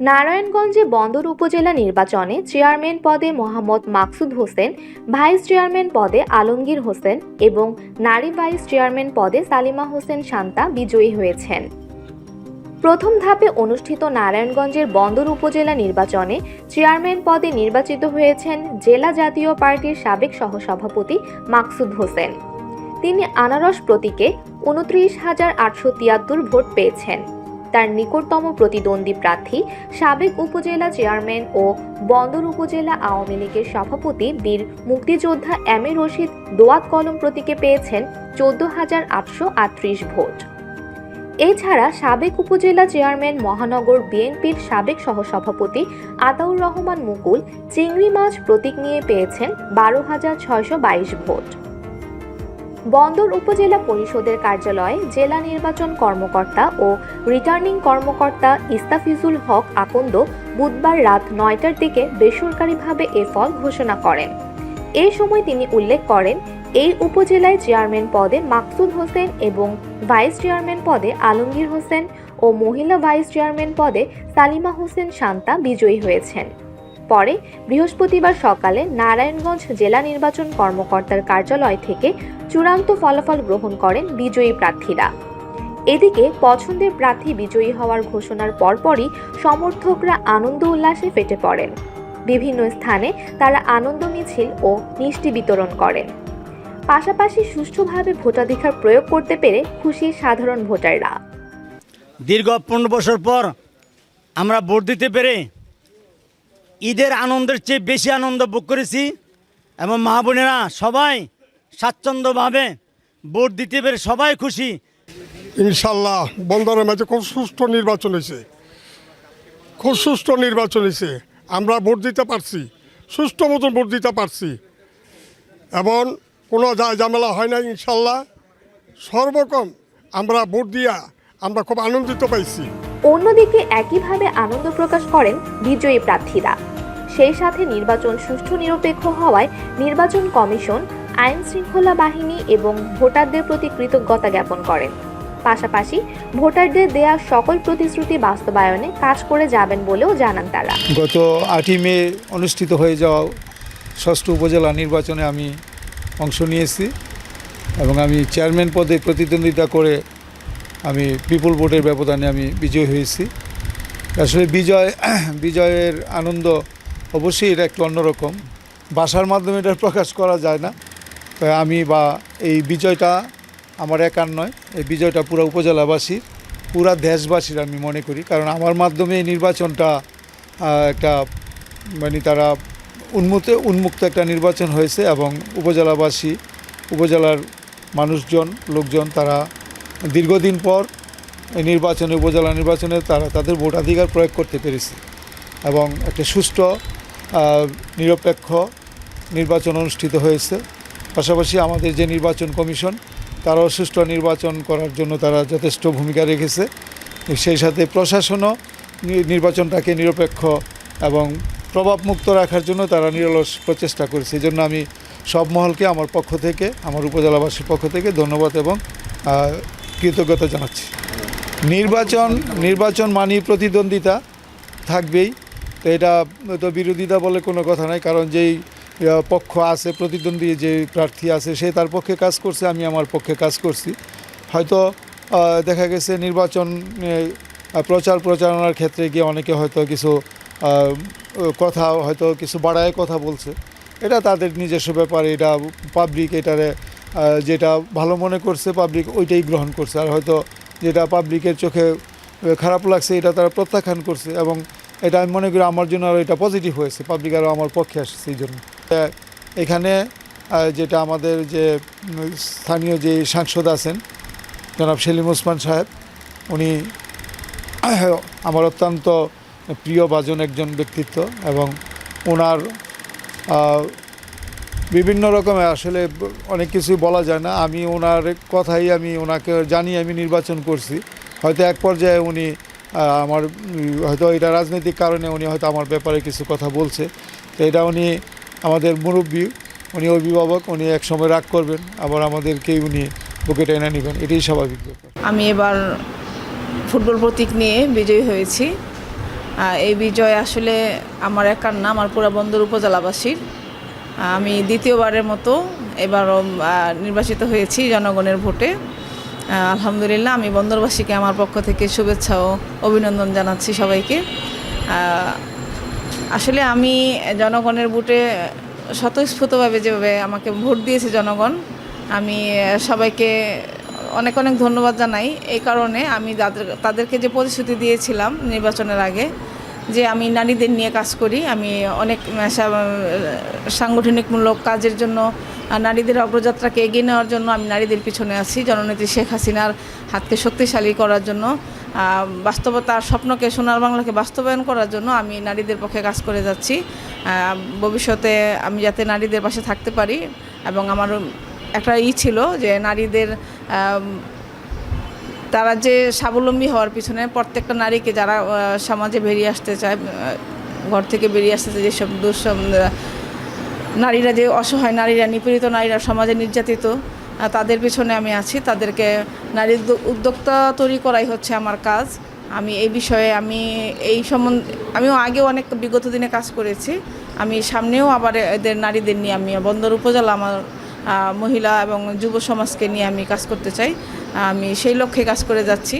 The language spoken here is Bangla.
নারায়ণগঞ্জে বন্দর উপজেলা নির্বাচনে চেয়ারম্যান পদে মোহাম্মদ মাকসুদ হোসেন, ভাইস চেয়ারম্যান পদে আলমগীর হোসেন এবং নারী ভাইস চেয়ারম্যান পদে সালিমা হোসেন শান্তা বিজয়ী হয়েছেন। প্রথম ধাপে অনুষ্ঠিত নারায়ণগঞ্জের বন্দর উপজেলা নির্বাচনে চেয়ারম্যান পদে নির্বাচিত হয়েছেন জেলা জাতীয় পার্টির সাবেক সহসভাপতি মাকসুদ হোসেন। তিনি আনারস প্রতীকে উনত্রিশ হাজার আটশো তিয়াত্তর ভোট পেয়েছেন। তার নিকটতম প্রতিদ্বন্দ্বী প্রার্থী, সাবেক উপজেলা চেয়ারম্যান ও বন্দর উপজেলা আওয়ামী লীগের সভাপতি বীর মুক্তিযোদ্ধা এম এ রশিদ দোয়াত কলম প্রতীকে পেয়েছেন চোদ্দ হাজার আটশো আটত্রিশ ভোট। এছাড়া সাবেক উপজেলা চেয়ারম্যান মহানগর বিএনপির সাবেক সহসভাপতি আতাউর রহমান মুকুল চিংড়ি মাছ প্রতীক নিয়ে পেয়েছেন বারো হাজার ছয়শো বাইশ ভোট। বন্দর উপজেলা পরিষদের কার্যালয়ে, জেলা নির্বাচন কর্মকর্তা ও রিটার্নিং কর্মকর্তা ইস্তাফিজুল হক আকন্দ বুধবার রাত নয়টার দিকে বেসরকারিভাবে এ ফল ঘোষণা করেন। এ সময় তিনি উল্লেখ করেন, এই উপজেলায় চেয়ারম্যান পদে মাকসুদ হোসেন এবং ভাইস চেয়ারম্যান পদে আলমগীর হোসেন ও মহিলা ভাইস চেয়ারম্যান পদে সালিমা হোসেন শান্তা বিজয়ী হয়েছেন। পরে বৃহস্পতিবার সকালে নারায়ণগঞ্জ জেলা নির্বাচন কর্মকর্তার কার্যালয় থেকে চূড়ান্ত ফলাফল গ্রহণ করেন বিজয়ী প্রার্থীরা। এদিকে পছন্দের প্রার্থী বিজয়ী হওয়ার ঘোষণার পরপরই সমর্থকরা আনন্দ উল্লাসে ফেটে পড়েন। বিভিন্ন স্থানে তারা আনন্দ মিছিল ও মিষ্টি বিতরণ করেন। পাশাপাশি সুষ্ঠুভাবে ভোটাধিকার প্রয়োগ করতে পেরে খুশি সাধারণ ভোটাররা। দীর্ঘ পনেরো বছর পর আমরা ভোট দিতে পেরে ঈদের আনন্দের চেয়ে বেশি আনন্দ ভোগ করেছি এবং মা বোনেরা সবাই স্বাচ্ছন্দ্যভাবে ভোট দিতে পেরে সবাই খুশি। ইনশাল্লাহ বন্দরের মাঝে খুব সুষ্ঠু নির্বাচন হয়েছে। খুব সুষ্ঠু নির্বাচন হয়েছে। আমরা ভোট দিতে পারছি, সুষ্ঠু মতন ভোট দিতে পারছি। এবং কোনো যা ঝামেলা হয় না ইনশাল্লাহ। সর্বরকম আমরা ভোট দিয়া আমরা খুব আনন্দিত পাইছি। অন্যদিকে একইভাবে আনন্দ প্রকাশ করেন বিজয়ী প্রার্থীরা। সেই সাথে নির্বাচন সুষ্ঠু নিরপেক্ষ হওয়ায় নির্বাচন কমিশন, আইন শৃঙ্খলা বাহিনী এবং ভোটারদের প্রতি কৃতজ্ঞতা জ্ঞাপন করেন। পাশাপাশি ভোটারদের দেয়া সকল প্রতিশ্রুতি বাস্তবায়নে কাজ করে যাবেন বলেও জানান তারা। গত আটই মে অনুষ্ঠিত হয়ে যাওয়া ষষ্ঠ উপজেলা নির্বাচনে আমি অংশ নিয়েছি এবং আমি চেয়ারম্যান পদে প্রতিদ্বন্দ্বিতা করে আমি বিপুল ভোটের ব্যবধানে আমি বিজয়ী হয়েছি। আসলে বিজয়, বিজয়ের আনন্দ অবশ্যই এটা একটু অন্যরকম। ভাষার মাধ্যমে এটা প্রকাশ করা যায় না। আমি বা এই বিজয়টা আমার একার নয়, এই বিজয়টা পুরো উপজেলাবাসীর পুরা দেশবাসীর আমি মনে করি। কারণ আমার মাধ্যমে এই নির্বাচনটা একটা মানে তারা উন্মুক্ত উন্মুক্ত একটা নির্বাচন হয়েছে এবং উপজেলাবাসী, উপজেলার মানুষজন, লোকজন তারা দীর্ঘদিন পর এই নির্বাচনে, উপজেলা নির্বাচনে তারা তাদের ভোটাধিকার প্রয়োগ করতে পেরেছে এবং একটা সুষ্ঠু নিরপেক্ষ নির্বাচন অনুষ্ঠিত হয়েছে। পাশাপাশি আমাদের যে নির্বাচন কমিশন, তারাও সুষ্ঠু নির্বাচন করার জন্য তারা যথেষ্ট ভূমিকা রেখেছে। সেই সাথে প্রশাসনও নির্বাচনটাকে নিরপেক্ষ এবং প্রভাবমুক্ত রাখার জন্য তারা নিরলস প্রচেষ্টা করেছে। এই জন্য আমি সব মহলকে, আমার পক্ষ থেকে, আমার উপজেলাবাসীর পক্ষ থেকে ধন্যবাদ এবং কৃতজ্ঞতা জানাচ্ছি। নির্বাচন নির্বাচন মানি প্রতিদ্বন্দ্বিতা থাকবেই। তো এটা তো বিরোধিতা বলে কোনো কথা নাই, কারণ যেই পক্ষ আছে, প্রতিদ্বন্দ্বী যে প্রার্থী আছে, সে তার পক্ষে কাজ করছে, আমি আমার পক্ষে কাজ করছি। হয়তো দেখা গেছে নির্বাচন প্রচার প্রচারণার ক্ষেত্রে গিয়ে অনেকে হয়তো কিছু কথা, হয়তো কিছু বাড়ায় কথা বলছে। এটা তাদের নিজস্ব ব্যাপার, এটা পাবলিক এটারে যেটা ভালো মনে করছে পাবলিক ওইটাই গ্রহণ করছে। আর হয়তো যেটা পাবলিকের চোখে খারাপ লাগছে, এটা তারা প্রত্যাখ্যান করছে এবং এটা আমি মনে করি আমার জন্য আরও এটা পজিটিভ হয়েছে। পাবলিক আরও আমার পক্ষে আসছে এই জন্য। এখানে যেটা আমাদের যে স্থানীয় যে সাংসদ আছেন, জনাব সেলিম ওসমান সাহেব, উনি আমার অত্যন্ত প্রিয় বাজন একজন ব্যক্তিত্ব এবং ওনার বিভিন্ন রকমের আসলে অনেক কিছুই বলা যায় না। আমি ওনার কথাই আমি ওনাকে জানি আমি নির্বাচন করছি। হয়তো এক পর্যায়ে উনি আমার, হয়তো এটা রাজনৈতিক কারণে উনি হয়তো আমার ব্যাপারে কিছু কথা বলছে। তো এটা উনি আমাদের মুরব্বী, উনি অভিভাবক, উনি এক সময় রাগ করবেন, আবার আমাদেরকেই উনি বুকে টেনে নেবেন। এটাই স্বাভাবিক ব্যাপার। আমি এবার ফুটবল প্রতীক নিয়ে বিজয়ী হয়েছি। এই বিজয় আসলে আমার একার না, আমার পুরা বন্দর উপজেলাবাসীর। আমি দ্বিতীয়বারের মতো এবারও নির্বাচিত হয়েছি জনগণের ভোটে। আলহামদুলিল্লাহ, আমি বন্দরবাসীকে আমার পক্ষ থেকে শুভেচ্ছা ও অভিনন্দন জানাচ্ছি সবাইকে। আসলে আমি জনগণের ভোটে স্বতঃস্ফূর্তভাবে যেভাবে আমাকে ভোট দিয়েছে জনগণ, আমি সবাইকে অনেক অনেক ধন্যবাদ জানাই। এই কারণে আমি তাদের, তাদেরকে যে প্রতিশ্রুতি দিয়েছিলাম নির্বাচনের আগে যে আমি নারীদের নিয়ে কাজ করি, আমি অনেক সাংগঠনিকমূলক কাজের জন্য নারীদের অগ্রযাত্রাকে এগিয়ে নেওয়ার জন্য আমি নারীদের পিছনে আছি। জননেত্রী শেখ হাসিনার হাতকে শক্তিশালী করার জন্য বাস্তবতার স্বপ্নকে, সোনার বাংলাকে বাস্তবায়ন করার জন্য আমি নারীদের পক্ষে কাজ করে যাচ্ছি। ভবিষ্যতে আমি যাতে নারীদের পাশে থাকতে পারি এবং আমার একটা ই ছিল যে নারীদের তারা যে স্বাবলম্বী হওয়ার পিছনে প্রত্যেকটা নারীকে যারা সমাজে বেরিয়ে আসতে চায় ঘর থেকে বেরিয়ে আসতে চায়, যেসব দুঃসম নারীরা যে অসহায় নারীরা, নিপীড়িত নারীরা সমাজে নির্যাতিত তাদের পিছনে আমি আছি। তাদেরকে নারী উদ্যোক্তা তৈরি করাই হচ্ছে আমার কাজ। আমি এই বিষয়ে আমি এই সম্বন্ধে, আমিও আগেও অনেক বিগত দিনে কাজ করেছি। আমি সামনেও আবার এদের নারীদের নিয়ে আমি বন্দর উপজেলা আমার মহিলা এবং যুব সমাজকে নিয়ে আমি কাজ করতে চাই। আমি সেই লক্ষ্যে কাজ করে যাচ্ছি।